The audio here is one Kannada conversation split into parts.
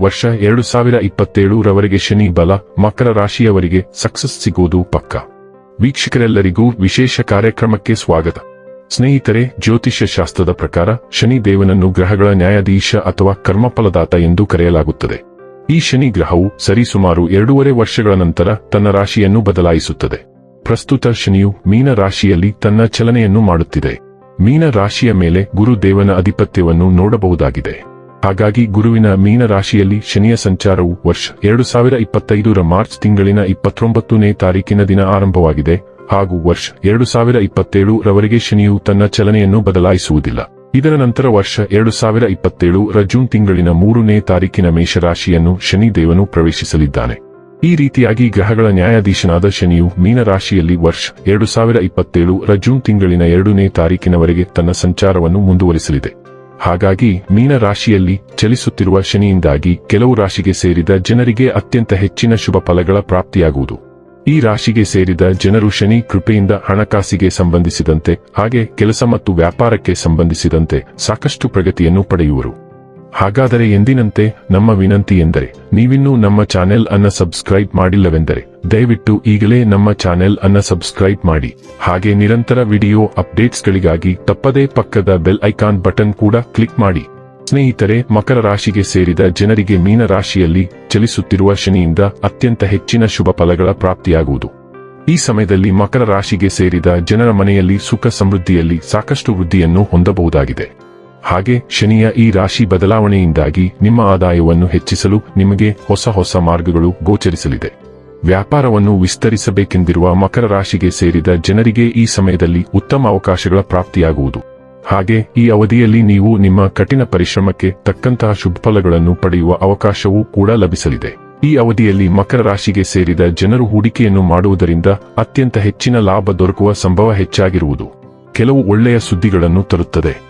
ವರ್ಷ ಎರಡು ಸಾವಿರ ಇಪ್ಪತ್ತೇಳು ರವರೆಗೆ ಶನಿ ಬಲ, ಮಕರ ರಾಶಿಯವರಿಗೆ ಸಕ್ಸಸ್ ಸಿಗೋದು ಪಕ್ಕ. ವೀಕ್ಷಕರೆಲ್ಲರಿಗೂ ವಿಶೇಷ ಕಾರ್ಯಕ್ರಮಕ್ಕೆ ಸ್ವಾಗತ. ಸ್ನೇಹಿತರೆ, ಜ್ಯೋತಿಷ್ಯ ಶಾಸ್ತ್ರದ ಪ್ರಕಾರ ಶನಿ ದೇವನನ್ನು ಗ್ರಹಗಳ ನ್ಯಾಯಾಧೀಶ ಅಥವಾ ಕರ್ಮಫಲದಾತ ಎಂದು ಕರೆಯಲಾಗುತ್ತದೆ. ಈ ಶನಿ ಗ್ರಹವು ಸರಿಸುಮಾರು ಎರಡೂವರೆ ವರ್ಷಗಳ ನಂತರ ತನ್ನ ರಾಶಿಯನ್ನು ಬದಲಾಯಿಸುತ್ತದೆ. ಪ್ರಸ್ತುತ ಶನಿಯು ಮೀನ ರಾಶಿಯಲ್ಲಿ ತನ್ನ ಚಲನೆಯನ್ನು ಮಾಡುತ್ತಿದೆ. ಮೀನ ರಾಶಿಯ ಮೇಲೆ ಗುರುದೇವನ ಅಧಿಪತ್ಯವನ್ನು ನೋಡಬಹುದಾಗಿದೆ. ಹಾಗಾಗಿ ಗುರುವಿನ ಮೀನ ರಾಶಿಯಲ್ಲಿ ಶನಿಯ ಸಂಚಾರವು ವರ್ಷ ಎರಡು ಸಾವಿರ ಇಪ್ಪತ್ತೈದರ ಮಾರ್ಚ್ ತಿಂಗಳಿನ ಇಪ್ಪತ್ತೊಂಬತ್ತನೇ ತಾರೀಕಿನ ದಿನ ಆರಂಭವಾಗಿದೆ. ಹಾಗೂ ವರ್ಷ ಎರಡು ಸಾವಿರ ಇಪ್ಪತ್ತೇಳು ರವರೆಗೆ ಶನಿಯು ತನ್ನ ಚಲನೆಯನ್ನು ಬದಲಾಯಿಸುವುದಿಲ್ಲ. ಇದರ ನಂತರ ವರ್ಷ ಎರಡು ಸಾವಿರ ಇಪ್ಪತ್ತೇಳು ರ ಜೂನ್ ತಿಂಗಳಿನ ಮೂರನೇ ತಾರೀಕಿನ ಮೇಷರಾಶಿಯನ್ನು ಶನಿ ದೇವನು ಪ್ರವೇಶಿಸಲಿದ್ದಾನೆ. ಈ ರೀತಿಯಾಗಿ ಗ್ರಹಗಳ ನ್ಯಾಯಾಧೀಶನಾದ ಶನಿಯು ಮೀನರಾಶಿಯಲ್ಲಿ ವರ್ಷ ಎರಡು ಸಾವಿರ ಇಪ್ಪತ್ತೇಳು ರ ಜೂನ್ ತಿಂಗಳಿನ ಎರಡನೇ ತಾರೀಕಿನವರೆಗೆ ತನ್ನ ಸಂಚಾರವನ್ನು ಮುಂದುವರಿಸಲಿದೆ. ಹಾಗಾಗಿ ಮೀನ ರಾಶಿಯಲ್ಲಿ ಚಲಿಸುತ್ತಿರುವ ಶನಿಯಿಂದಾಗಿ ಕೆಲವು ರಾಶಿಗೆ ಸೇರಿದ ಜನರಿಗೆ ಅತ್ಯಂತ ಹೆಚ್ಚಿನ ಶುಭ ಫಲಗಳ ಪ್ರಾಪ್ತಿಯಾಗುವುದು. ಈ ರಾಶಿಗೆ ಸೇರಿದ ಜನರು ಶನಿ ಕೃಪೆಯಿಂದ ಹಣಕಾಸಿಗೆ ಸಂಬಂಧಿಸಿದಂತೆ, ಹಾಗೆ ಕೆಲಸ ಮತ್ತು ವ್ಯಾಪಾರಕ್ಕೆ ಸಂಬಂಧಿಸಿದಂತೆ ಸಾಕಷ್ಟು ಪ್ರಗತಿಯನ್ನು ಪಡೆಯುವರು. ಹಾಗಾದರೆ ಎಂದಿನಂತೆ ನಮ್ಮ ವಿನಂತಿ ಎಂದರೆ, ನೀವಿನ್ನೂ ನಮ್ಮ ಚಾನೆಲ್ ಅನ್ನ ಸಬ್ಸ್ಕ್ರೈಬ್ ಮಾಡಿಲ್ಲವೆಂದರೆ, ದಯವಿಟ್ಟು ಈಗಲೇ ನಮ್ಮ ಚಾನೆಲ್ ಅನ್ನ ಸಬ್ಸ್ಕ್ರೈಬ್ ಮಾಡಿ. ಹಾಗೆ ನಿರಂತರ ವಿಡಿಯೋ ಅಪ್ಡೇಟ್ಸ್ಗಳಿಗಾಗಿ ತಪ್ಪದೇ ಪಕ್ಕದ ಬೆಲ್ ಐಕಾನ್ ಬಟನ್ ಕೂಡ ಕ್ಲಿಕ್ ಮಾಡಿ. ಸ್ನೇಹಿತರೆ, ಮಕರ ರಾಶಿಗೆ ಸೇರಿದ ಜನರಿಗೆ ಮೀನ ರಾಶಿಯಲ್ಲಿ ಚಲಿಸುತ್ತಿರುವ ಶನಿಯಿಂದ ಅತ್ಯಂತ ಹೆಚ್ಚಿನ ಶುಭ ಫಲಗಳ ಪ್ರಾಪ್ತಿಯಾಗುವುದು. ಈ ಸಮಯದಲ್ಲಿ ಮಕರ ರಾಶಿಗೆ ಸೇರಿದ ಜನರ ಮನೆಯಲ್ಲಿ ಸುಖ ಸಮೃದ್ಧಿಯಲ್ಲಿ ಸಾಕಷ್ಟು ವೃದ್ಧಿಯನ್ನು ಹೊಂದಬಹುದಾಗಿದೆ. ಹಾಗೆ ಶನಿಯ ಈ ರಾಶಿ ಬದಲಾವಣೆಯಿಂದಾಗಿ ನಿಮ್ಮ ಆದಾಯವನ್ನು ಹೆಚ್ಚಿಸಲು ನಿಮಗೆ ಹೊಸ ಹೊಸ ಮಾರ್ಗಗಳು ಗೋಚರಿಸಲಿದೆ. ವ್ಯಾಪಾರವನ್ನು ವಿಸ್ತರಿಸಬೇಕೆಂದಿರುವ ಮಕರ ರಾಶಿಗೆ ಸೇರಿದ ಜನರಿಗೆ ಈ ಸಮಯದಲ್ಲಿ ಉತ್ತಮ ಅವಕಾಶಗಳ ಪ್ರಾಪ್ತಿಯಾಗುವುದು. ಹಾಗೆ ಈ ಅವಧಿಯಲ್ಲಿ ನೀವು ನಿಮ್ಮ ಕಠಿಣ ಪರಿಶ್ರಮಕ್ಕೆ ತಕ್ಕಂತಹ ಶುಭಫಲಗಳನ್ನು ಪಡೆಯುವ ಅವಕಾಶವೂ ಕೂಡ ಲಭಿಸಲಿದೆ. ಈ ಅವಧಿಯಲ್ಲಿ ಮಕರ ರಾಶಿಗೆ ಸೇರಿದ ಜನರು ಹೂಡಿಕೆಯನ್ನು ಮಾಡುವುದರಿಂದ ಅತ್ಯಂತ ಹೆಚ್ಚಿನ ಲಾಭ ದೊರಕುವ ಸಂಭವ ಹೆಚ್ಚಾಗಿರುವುದು. ಕೆಲವು ಒಳ್ಳೆಯ ಸುದ್ದಿಗಳನ್ನು ತರುತ್ತದೆ.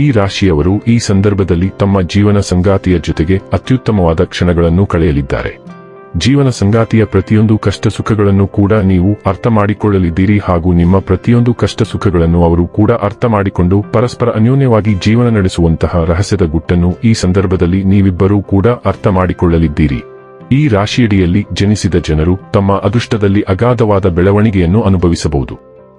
ಈ ರಾಶಿಯವರು ಈ ಸಂದರ್ಭದಲ್ಲಿ ತಮ್ಮ ಜೀವನ ಸಂಗಾತಿಯ ಜೊತೆಗೆ ಅತ್ಯುತ್ತಮವಾದ ಕ್ಷಣಗಳನ್ನು ಕಳೆಯಲಿದ್ದಾರೆ. ಜೀವನ ಸಂಗಾತಿಯ ಪ್ರತಿಯೊಂದು ಕಷ್ಟ ಸುಖಗಳನ್ನು ಕೂಡ ನೀವು ಅರ್ಥ ಮಾಡಿಕೊಳ್ಳಲಿದ್ದೀರಿ ಹಾಗೂ ನಿಮ್ಮ ಪ್ರತಿಯೊಂದು ಕಷ್ಟ ಸುಖಗಳನ್ನು ಅವರು ಕೂಡ ಅರ್ಥ ಮಾಡಿಕೊಂಡು ಪರಸ್ಪರ ಅನ್ಯೋನ್ಯವಾಗಿ ಜೀವನ ನಡೆಸುವಂತಹ ರಹಸ್ಯದ ಗುಟ್ಟನ್ನು ಈ ಸಂದರ್ಭದಲ್ಲಿ ನೀವಿಬ್ಬರೂ ಕೂಡ ಅರ್ಥ ಮಾಡಿಕೊಳ್ಳಲಿದ್ದೀರಿ. ಈ ರಾಶಿಯಡಿಯಲ್ಲಿ ಜನಿಸಿದ ಜನರು ತಮ್ಮ ಅದೃಷ್ಟದಲ್ಲಿ ಅಗಾಧವಾದ ಬೆಳವಣಿಗೆಯನ್ನು ಅನುಭವಿಸಬಹುದು.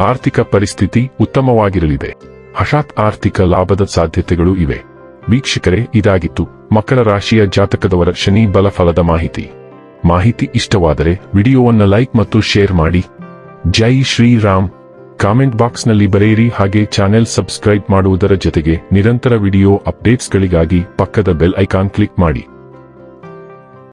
ಆರ್ಥಿಕ ಪರಿಸ್ಥಿತಿ ಉತ್ತಮವಾಗಿರಲಿದೆ. ಹಠಾತ್ ಆರ್ಥಿಕ ಲಾಭದ ಸಾಧ್ಯತೆಗಳು ಇವೆ. ವೀಕ್ಷಕರೇ, ಇದಾಗಿತ್ತು ಮಕರ ರಾಶಿಯ ಜಾತಕದವರ ಶನಿ ಬಲಫಲದ ಮಾಹಿತಿ. ಮಾಹಿತಿ ಇಷ್ಟವಾದರೆ ವಿಡಿಯೋವನ್ನ ಲೈಕ್ ಮತ್ತು ಶೇರ್ ಮಾಡಿ. ಜೈ ಶ್ರೀರಾಮ್. ಕಾಮೆಂಟ್ ಬಾಕ್ಸ್ನಲ್ಲಿ ಬರೆಯಿರಿ ಹಾಗೆ ಚಾನೆಲ್ ಸಬ್ಸ್ಕ್ರೈಬ್ ಮಾಡುವುದರ ಜೊತೆಗೆ ನಿರಂತರ ವಿಡಿಯೋ ಅಪ್ಡೇಟ್ಸ್ಗಳಿಗಾಗಿ ಪಕ್ಕದ ಬೆಲ್ ಐಕಾನ್ ಕ್ಲಿಕ್ ಮಾಡಿ.